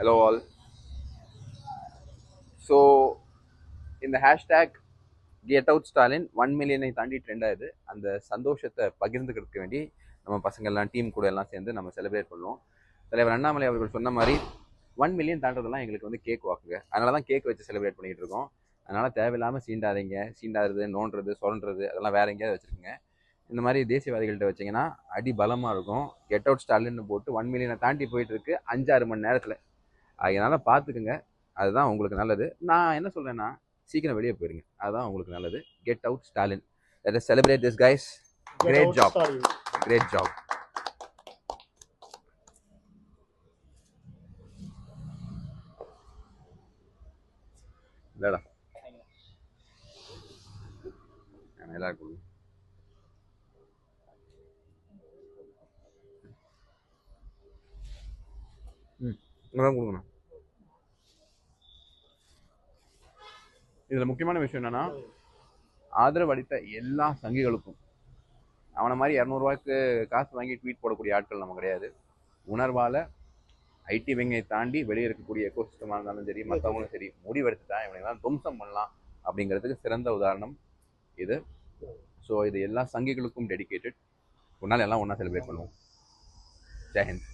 Hello all so இந்த hashtag get out Stalin one மில்லியனை தாண்டி trend ஆகுது அந்த சந்தோஷத்தை பகிர்ந்துக்கிறதுக்கு வேண்டி நம்ம பசங்கள்லாம் டீம் கூட எல்லாம் சேர்ந்து நம்ம செலிப்ரேட் பண்ணுவோம். தலைவர் அண்ணாமலை அவர்கள் சொன்ன மாதிரி ஒன் மில்லியன் தாண்டதெல்லாம் எங்களுக்கு வந்து கேக் வாக்குங்க. அதனால தான் கேக் வச்சு செலிப்ரேட் பண்ணிகிட்டு இருக்கோம். அதனால் தேவையில்லாமல் சீண்டாதீங்க. சீண்டாடுறது நோண்டுறது சொல்றது அதெல்லாம் வேற எங்கேயாவது வச்சுருக்குங்க. இந்த மாதிரி தேசியவாதிகள்கிட்ட வச்சீங்கன்னா அடி பலமாக இருக்கும். கெட் அவுட் ஸ்டாலின்னு போட்டு ஒன் மில்லியனை தாண்டி போயிட்டு இருக்கு. அஞ்சாறு மணி நேரத்தில். அதனால பார்த்துக்குங்க அதுதான் உங்களுக்கு நல்லது. நான் என்ன சொல்றேன்னா சீக்கிரம் வெளியே போயிருங்க. அதுதான் உங்களுக்கு நல்லது. Get out Stalin let celebrate this guys job. Stalin. Great job இல்லடா கொடு. ம். இங்கதான் கொடுக்கணும். இதில் முக்கியமான விஷயம் என்னென்னா ஆதரவு அளித்த எல்லா சங்கிகளுக்கும் அவனை மாதிரி இரநூறுவாய்க்கு காசு வாங்கி ட்வீட் போடக்கூடிய ஆட்கள் நம்ம கிடையாது. உணர்வால் ஐடி விங்கை தாண்டி வெளியே இருக்கக்கூடிய எக்கோசிஸ்டமாக இருந்தாலும் சரி மற்றவங்களும் சரி முடிவெடுத்துட்டா இவனைலாம் துவம்சம் பண்ணலாம் அப்படிங்கிறதுக்கு சிறந்த உதாரணம் இது. ஸோ இது எல்லா சங்கிகளுக்கும் டெடிகேட்டட் ஒரு நாள் எல்லாம் ஒன்றா செலிப்ரேட் பண்ணுவோம். ஜெயஹிந்த்